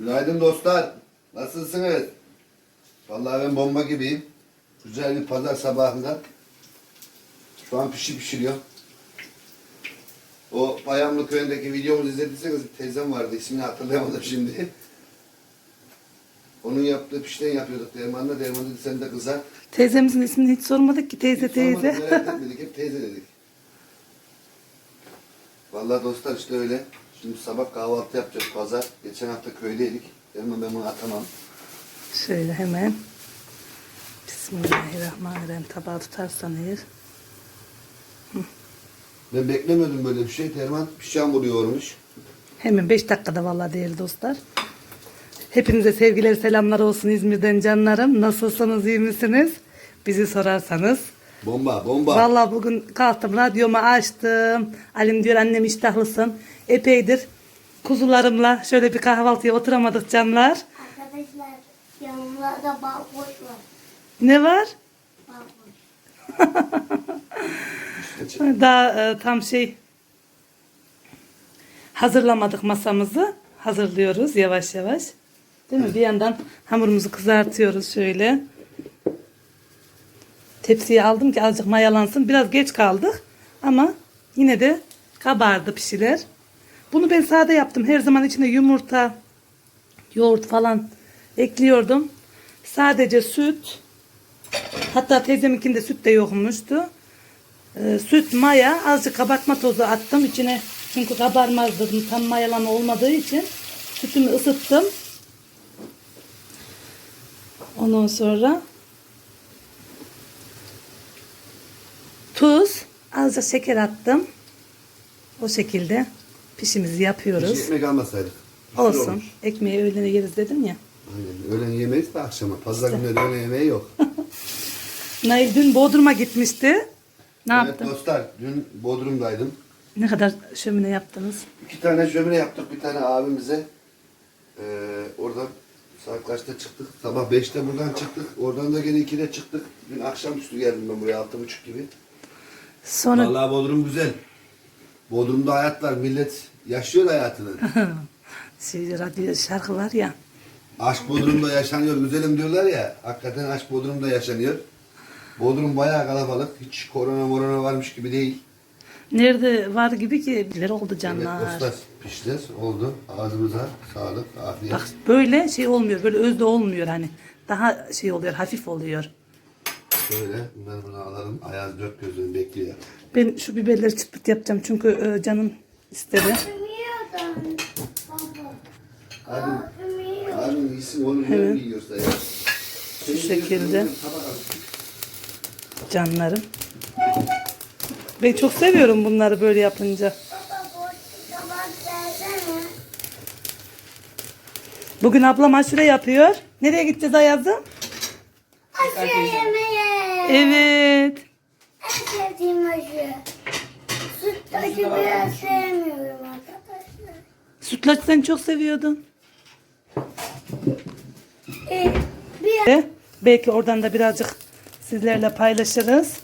Günaydın dostlar. Nasılsınız? Vallahi ben bomba gibiyim. Güzel bir pazar sabahında. Şu an pişi pişiriyor. O Payamlı köyündeki videomuzu izlediyseniz bir teyzem vardı. ismini hatırlayamadım şimdi. Onun yaptığı pişten yapıyorduk Derman'la. Derman dedi sen de kızar. Teyzemizin ismini hiç sormadık ki teyze Hiç sormadık, teyze. merak etmedik. Hep teyze dedik. Vallahi dostlar işte öyle. Şimdi sabah kahvaltı yapacağız pazar. Geçen hafta köydeydik. Derman ben bunu atamam. Şöyle hemen. Bismillahirrahmanirrahim. Tabağı tutarsan eğer. Ben beklemiyordum böyle bir şey. Derman pişen vuruyormuş. Hemen 5 dakikada vallahi değerli dostlar. Hepinize sevgiler selamlar olsun İzmir'den canlarım. Nasılsınız iyi misiniz? Bizi sorarsanız. Bomba bomba. Vallahi bugün kalktım radyomu açtım. Alim diyor annem iştahlısın. Epeydir kuzularımla şöyle bir kahvaltıya oturamadık canlar. Arkadaşlar yanımda bakboş var. Ne var? Daha e, tam şey hazırlamadık masamızı. Hazırlıyoruz yavaş yavaş. Değil mi? Bir yandan hamurumuzu kızartıyoruz şöyle. Tepsiye aldım ki azıcık mayalansın. Biraz geç kaldık ama yine de kabardı pişiler. Bunu ben sade yaptım. Her zaman içine yumurta, yoğurt falan ekliyordum. Sadece süt. Hatta teyzeminkinde süt de yokmuştu. Ee, süt, maya, azıcık kabartma tozu attım içine. Çünkü kabarmaz dedim tam mayalama olmadığı için. Sütümü ısıttım. Ondan sonra tuz, azıcık şeker attım. O şekilde pişimizi yapıyoruz. Hiç ekmek almasaydık. Olsun. olmuş. Ekmeği öğlene yeriz dedim ya. Aynen. Öğlen yemeyiz de akşama. Pazar günleri öğlen yemeği yok. Nail dün Bodrum'a gitmişti. Ne evet yaptın? dostlar dün Bodrum'daydım. Ne kadar şömine yaptınız? İki tane şömine yaptık bir tane abimize. Ee, oradan saat kaçta çıktık? Sabah 5'te buradan çıktık. Oradan da gene 2'de çıktık. Dün akşamüstü geldim ben buraya 6.30 gibi. Sonra Vallahi Bodrum güzel. Bodrum'da hayat var. Millet yaşıyor hayatını. şey, radyo şarkı var ya. aşk Bodrum'da yaşanıyor. Güzelim diyorlar ya. Hakikaten aşk Bodrum'da yaşanıyor. Bodrum bayağı kalabalık. Hiç korona morona varmış gibi değil. Nerede var gibi ki bilir oldu Evet canlar. dostlar pişler oldu. Ağzımıza sağlık, afiyet. Bak böyle şey olmuyor. Böyle özde olmuyor hani. Daha şey oluyor, hafif oluyor. Şöyle ben bunu alalım. Ayaz dört gözünü bekliyor. Ben şu biberleri çıt pıt yapacağım çünkü e, canım istedi. Abi, abi iyisin oğlum ne Evet. ya. Şu şekilde canlarım. Ben çok seviyorum bunları böyle yapınca. Bugün ablam aşure yapıyor. Nereye gideceğiz Ayaz'ım? Aşı yemeğe. Evet. Aşı. Sütlaçı biraz sevmiyorum arkadaşlar. Sütlaç sen çok seviyordun. Ee, bir Ve belki oradan da birazcık sizlerle paylaşırız.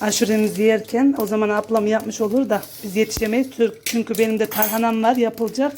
Aşuremizi yerken o zaman ablam yapmış olur da biz yetişemeyiz. Çünkü benim de tarhanam var yapılacak.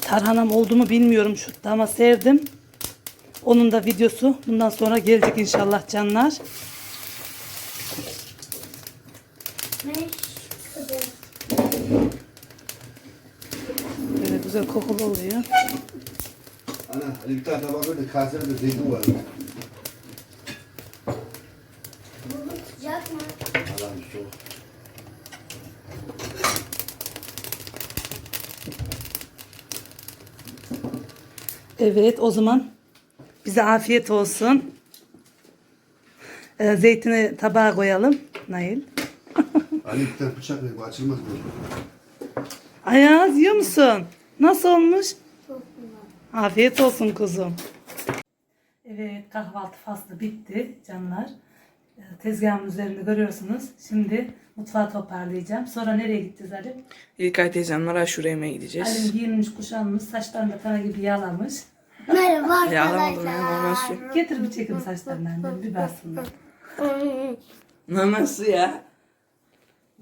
Tarhanam oldu mu bilmiyorum şu ama serdim. Onun da videosu bundan sonra gelecek inşallah canlar. Böyle güzel kokulu oluyor. Ana hani bir tane tabak de kasede de zeytin var. Bu sıcak mı? Allah'ım soğuk. Evet o zaman bize afiyet olsun. Ee, zeytini tabağa koyalım. Nail. Ali bir tane bıçak ver bu açılmaz bu. Ayaz yiyor musun? Nasıl olmuş? Çok güzel. Afiyet olsun kuzum. Evet kahvaltı faslı bitti canlar. Ee, Tezgahımın üzerinde görüyorsunuz. Şimdi mutfağı toparlayacağım. Sonra nereye gideceğiz Ali? İlkay teyzemler aşure yemeğe gideceğiz. Alim giyinmiş kuşanmış saçlarını da tana gibi yalamış. Merhaba Ya ya arkadaşlar. Getir bir çekim saçlarını annem bir bassınlar. Su ya.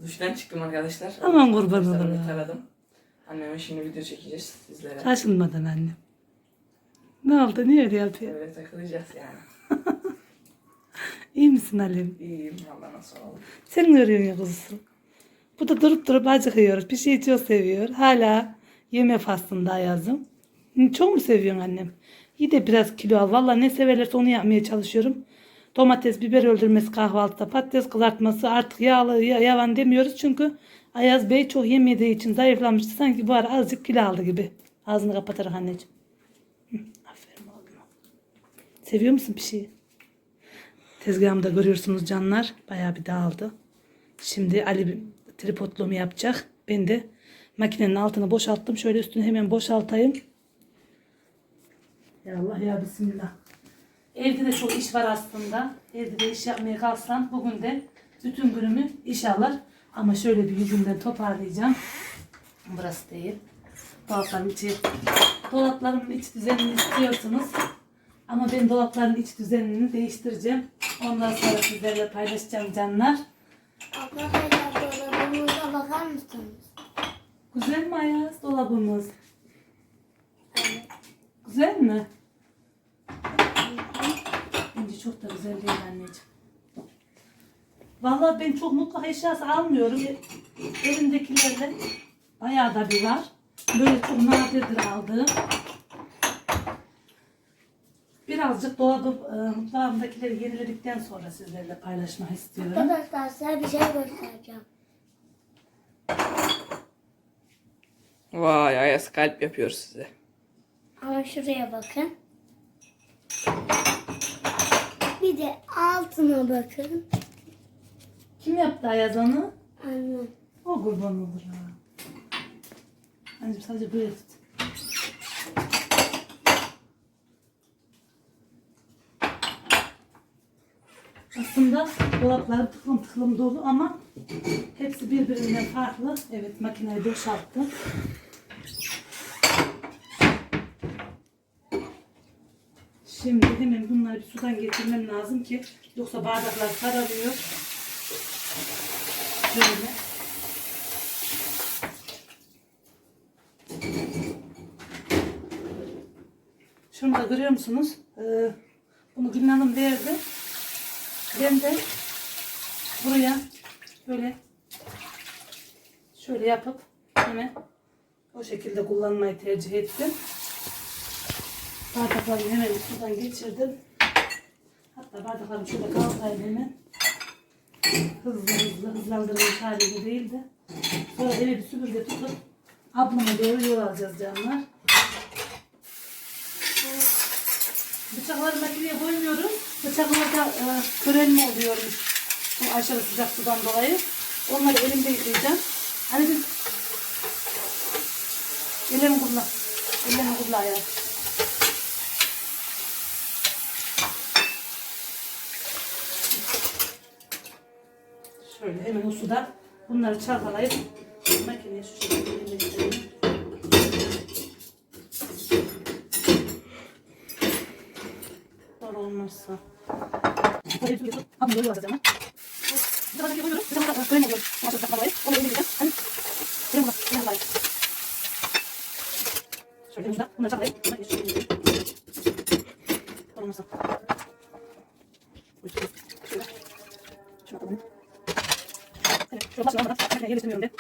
Duştan çıktım arkadaşlar. Aman kurban olurum. taradım. Anneme şimdi video çekeceğiz sizlere. Şaşılmadan annem. Ne oldu? Niye öyle yapıyor? Böyle takılacağız yani. İyi misin Halim? İyiyim valla nasıl oldu. Sen ne arıyorsun ya kuzusu? Bu da durup durup acıkıyor. Bir şeyi çok seviyor. Hala yeme faslında yazım. Çok mu seviyorsun annem? İyi de biraz kilo al. Valla ne severlerse onu yapmaya çalışıyorum. Domates, biber öldürmesi kahvaltıda, patates kızartması artık yağlı, ya- yavan demiyoruz. Çünkü Ayaz Bey çok yemediği için zayıflamıştı. Sanki bu ara azıcık kilo aldı gibi. Ağzını kapatarak anneciğim. Aferin oğlum. Seviyor musun bir şeyi? Tezgahımda görüyorsunuz canlar. Bayağı bir dağıldı. Şimdi Ali tripodluğumu yapacak. Ben de makinenin altını boşalttım. Şöyle üstünü hemen boşaltayım. Ya Allah ya Bismillah. Evde de çok iş var aslında. Evde de iş yapmaya kalksam bugün de bütün günümü iş alır. Ama şöyle bir yüzümden toparlayacağım. Burası değil. Dolapların içi. Dolaplarımın iç düzenini istiyorsunuz. Ama ben dolapların iç düzenini değiştireceğim. Ondan sonra sizlerle paylaşacağım canlar. Arkadaşlar dolabımıza bakar mısınız? Güzel mi Ayaz dolabımız? Güzel mi? Bence çok da güzel değil anneciğim. Vallahi ben çok mutfak eşyası almıyorum. Elimdekilerle bayağı da bir var. Böyle çok nadirdir aldığım. Birazcık dolabı, e, mutfağımdakileri yeniledikten sonra sizlerle paylaşmak istiyorum. Arkadaşlar size bir şey göstereceğim. Vay Ayas kalp yapıyor size. Ama şuraya bakın. Bir de altına bakın. Kim yaptı Ayaz onu? Annem. O kurban olur ha. Anneciğim sadece böyle tut. Aslında dolaplarım tıklım tıklım dolu ama hepsi birbirinden farklı. Evet makineyi boşalttım. Şimdi hemen bunları bir sudan geçirmem lazım ki yoksa bardaklar kararıyor. Böyle. Şunu da görüyor musunuz? Ee, bunu Gülün Hanım verdi. Ben de buraya böyle şöyle yapıp hemen o şekilde kullanmayı tercih ettim. Bardaklarımı hemen sudan geçirdim. Hatta bardaklarımı şöyle kaldırayım hemen. Hızlı hızlı hızlandırılmış haliyle değil de. Sonra eve bir süpürge tutup ablama doğru yol alacağız canlar. Bıçakları makineye koymuyoruz. Bıçaklarda e, körelme oluyormuş. Bu aşırı sıcak sudan dolayı. Onları elimde yıkayacağım. Hani biz elimi kullan. Elimi kullan ya. Şöyle hemen o suda bunları çalkalayıp makineye şu şekilde yerleştirelim. Zor olmazsa. Böyle tutuyorsun. Abi böyle yapacağız ama. Bir tane şey koyuyorum. Bir tane daha krem oluyor. Ama çok takmalayı. Onu elimle Hani krem buna. Krem var. Şöyle elimizden bunları çalkalayıp makineye şu şekilde Olmazsa. Şöyle. Şunu atalım. Evet, şöyle başına almadan makineye yerleştirmiyorum ben.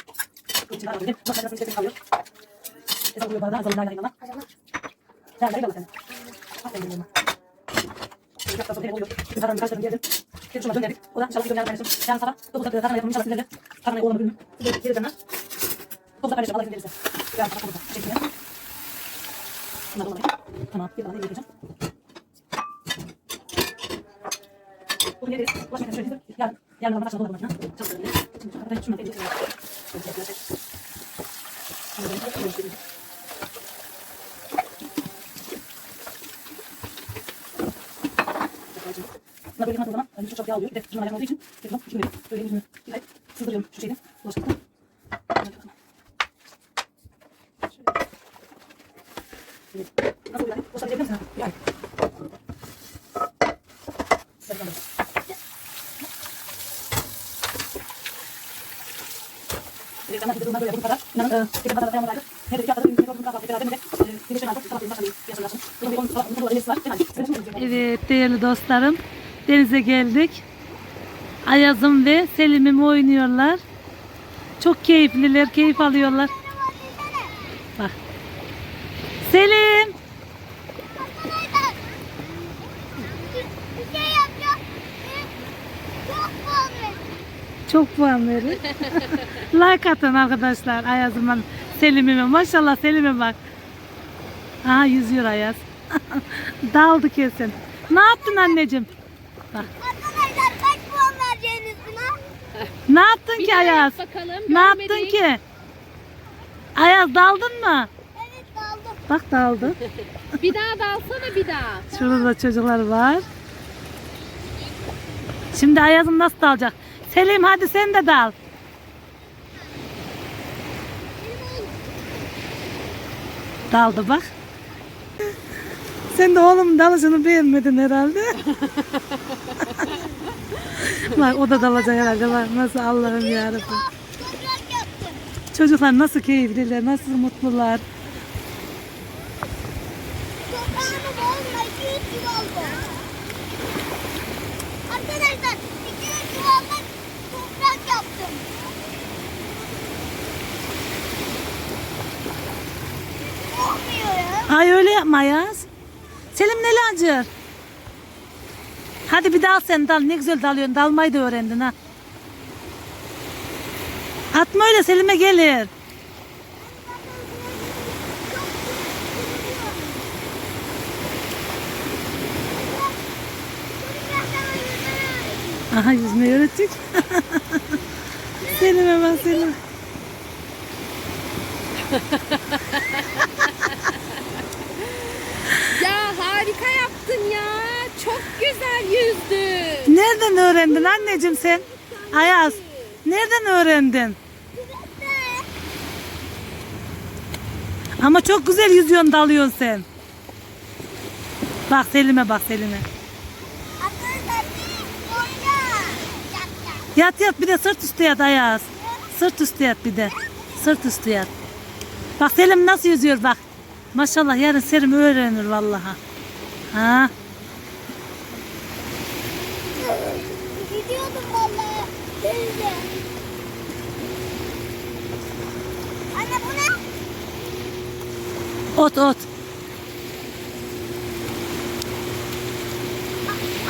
Daha önemli. Bak, makinesinin içerisinde kalıyor. Ezan okuyor bu arada. Azalın. Acaba La ilahe illallah seni. Aferin benim. Şöyle biraz sonra oluyor. Biz zaten birkaç dedim geldim. Gelip şuna gönderdik. O da inşallah video paylaşım. Yarın sabah 9'da tarhana yapalım. İnşallah sizlerle tarhanayı oğlana bölümü. Sizlerle geri dönler. 9'da paylaşalım. Allah izin verirse. Yarın sabah 9'da. Teşekkür ederim. Bunlar da olabilir. Tamam. Bir tane yiyeceğim. Bunu yediriz. Ulaşmak şöyle. Yarın. Yarın kaçta dolar başına. Çalıştırdım. Şimdi arkadaşlar şundan bir yiyeceğim. Şöyle yapacağız. Şöyle yapacağız. Bunlar böyle yıkandığı zaman yani çok çok yağ oluyor. Bir de cümle olduğu için iki veriyorum. Böyle yüzünü yıkayıp sızdırıyorum şu şeyden. Bulaşıklıktan. Evet. Nasıl bir yani? Bulaşıklık yapıyor musun? Yani. Güzel bir anda. Evet, ama bir de bunlar böyle yapılır kadar. İnanın, e, bir kadar dayanamazlardı. Evet değerli dostlarım. Denize geldik. Ayaz'ım ve Selim'im oynuyorlar. Çok keyifliler, keyif alıyorlar. Bak. Selim. Bir şey yapacağım. Çok fazla. Çok puan verin. like atın arkadaşlar Ayaz'ıma, Selim'ime. Maşallah Selim'e bak. Aha yüzüyor Ayaz. Daldı kesin. Ne yaptın anneciğim? Arkadaşlar kaç puan vereceğiniz buna? Ne yaptın ki Ayaz? bakalım. Ne yaptın ki? Ayaz daldın mı? Evet kaldım. Bak daldı. Bir daha dalsana bir daha. Şurada da çocuklar var. Şimdi Ayaz'ım nasıl dalacak? Selim hadi sen de dal. Daldı bak. Sen de oğlum dalışını beğenmedin herhalde. bak o da dalacak herhalde. Bak nasıl Allah'ım yarabbim. Çocuklar nasıl keyifliler, nasıl mutlular. Ay öyle yapma Ayaz. Selim ne acır? Hadi bir dal sen dal. Ne güzel dalıyorsun. Dalmayı da öğrendin ha. Atma öyle Selim'e gelir. Aha yüzmeyi öğretecek. Selim'e bak Selim. Ya harika yaptın ya. Çok güzel yüzdün. Nereden öğrendin anneciğim sen? Ayaz. Nereden öğrendin? Ama çok güzel yüzüyorsun dalıyorsun sen. Bak Selim'e bak Selim'e. Yat yat bir de sırt üstü yat Ayaz. Sırt üstü yat bir de. Sırt üstü yat. Bak Selim nasıl yüzüyor bak. Maşallah yarın Selim öğrenir vallahi. Ha. Anne bu ne? Ot ot.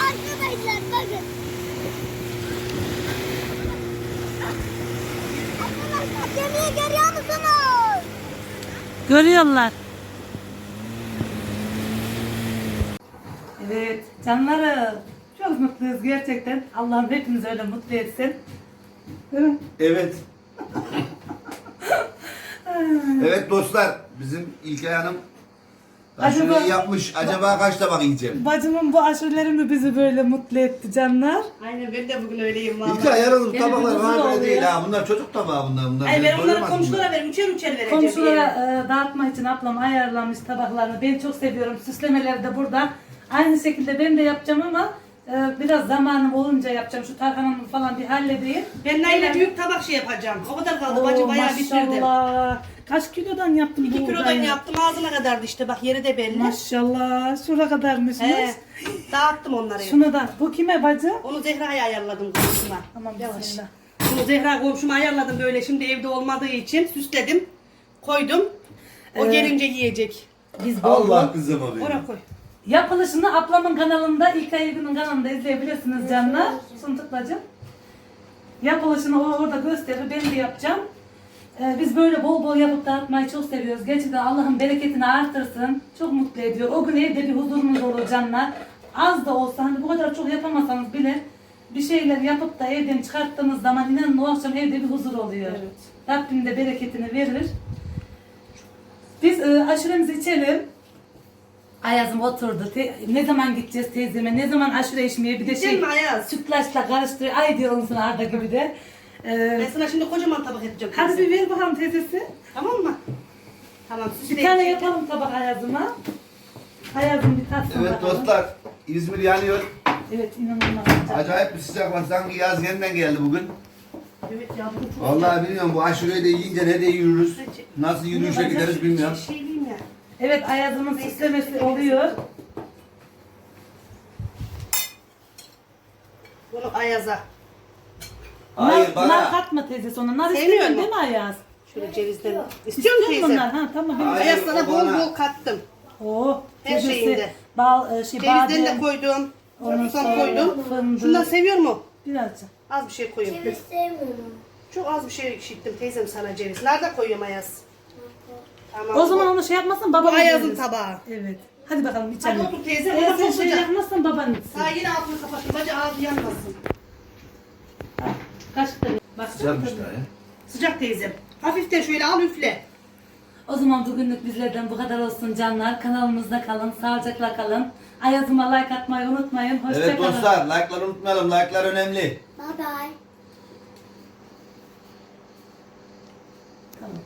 Arkadaşlar bakın. Arkadaşlar gemiyi görüyor musunuz? Görüyorlar. Evet canlarım. Çok mutluyuz gerçekten. Allah'ım hepimizi öyle mutlu etsin. Değil mi? Evet. evet dostlar bizim İlkay Hanım aşureyi Acaba- yapmış. Acaba kaç tabak yiyeceğim? Bacımın bu aşureleri mi bizi böyle mutlu etti canlar? Aynen ben de bugün öyleyim valla. İlkay yaralım Benim tabaklar kızım var böyle oluyor. değil ha. Bunlar çocuk tabağı bunlar. bunlar. Ay ben onları doyurmaz komşulara bunlar. veririm, üçer üçer vereceğim. Komşulara e, dağıtmak için ablam ayarlamış tabaklarını. Ben çok seviyorum. Süslemeleri de burada. Aynı şekilde ben de yapacağım ama e, biraz zamanım olunca yapacağım. Şu tarhanamı falan bir halledeyim. Ben Nail'e büyük tabak şey yapacağım. O kadar kaldı bacı bayağı bitirdi. Maşallah. Kaç kilodan yaptın 2 bu kilodan yaptım ağzına kadardı işte bak yeri de belli. Maşallah. Şura kadarmışmış. He, dağıttım onları. Şunu da. Bu kime bacı? Onu Zehra'ya ayarladım komşuma. Tamam Yavaş. bismillah. Bunu Zehra komşuma ayarladım böyle şimdi evde olmadığı için süsledim. Koydum. O Evet. gelince yiyecek. Biz bol Allah kızıma benim. Oraya koy. Yapılışını ablamın kanalında İlkay Ergün'ün kanalında izleyebilirsiniz canlar. Suntuklacığım. Yapılışını o orada gösterir. Ben de yapacağım. Ee, biz böyle bol bol yapıp dağıtmayı çok seviyoruz. Gerçekten Allah'ın bereketini artırsın. Çok mutlu ediyor. O gün evde bir huzurumuz olur canlar. Az da olsa hani bu kadar çok yapamasanız bile bir şeyler yapıp da evden çıkarttığınız zaman inanın o akşam evde bir huzur oluyor. Evet. Rabbim de bereketini verir. Biz e, aşuremizi içelim. Ayazım oturdu. Te- ne zaman gideceğiz teyzeme? Ne zaman aşure içmeye? Bir de şey mi Ayaz? sütlaçla karıştırıyor. Ay diyor musun Arda gibi de. Ee, Ben sana şimdi kocaman tabak yapacağım. hadi bir ver bakalım teyzesi. Tamam mı? Tamam Bir süsleyeyim. tane yapalım tabak Ayaz'ıma. Ayaz'ım bir tatsın Evet bakalım. dostlar İzmir yanıyor. Evet inanılmaz. Acayip bir sıcak var. Sanki yaz yeniden geldi bugün. Evet ya bu çok Vallahi bilmiyorum bu aşureyi de yiyince ne de yiyoruz. Nasıl yürüyüşe gideriz bilmiyorum. Şey ya. Evet Ayaz'ımın süslemesi oluyor. Bunu Ayaz'a. Hayır nar, bana. nar katma teyze sonra. Nar istemiyorsun mu? değil mi Ayaz? Şöyle cevizden. İstiyor İstiyor musun teyze? bunlar? Ha tamam. benim- Hayır, Ayaz sana o bol bana. bol kattım. Oo, Her teyzesi şeyinde. Bal, e, şey, Cevizden de badem, koydum. Ondan sonra koydum. fındık. Şundan seviyor mu? birazcık. Az bir şey koyayım. Ceviz sevmiyorum. Çok az bir şey işittim teyzem sana ceviz. Nerede koyuyorum Ayaz? Tamam. O zaman onu şey yapmazsan bu baban Ayaz'ın tabağı. Evet. Hadi bakalım içelim. Hadi otur teyze, Eğer sen şey sıcak. yapmazsan baban içsin. Daha yine altını kapattım. Bacı ağzı yanmasın. Kaşık da Bak. Sıcakmış daha ya. Sıcak teyzem. Hafiften şöyle al üfle. O zaman bugünlük bizlerden bu kadar olsun canlar. Kanalımızda kalın, sağlıcakla kalın. Ayazıma like atmayı unutmayın. Hoşçakalın. Evet dostlar like'ları unutmayalım. Like'lar önemli. Bye bye. Tamam.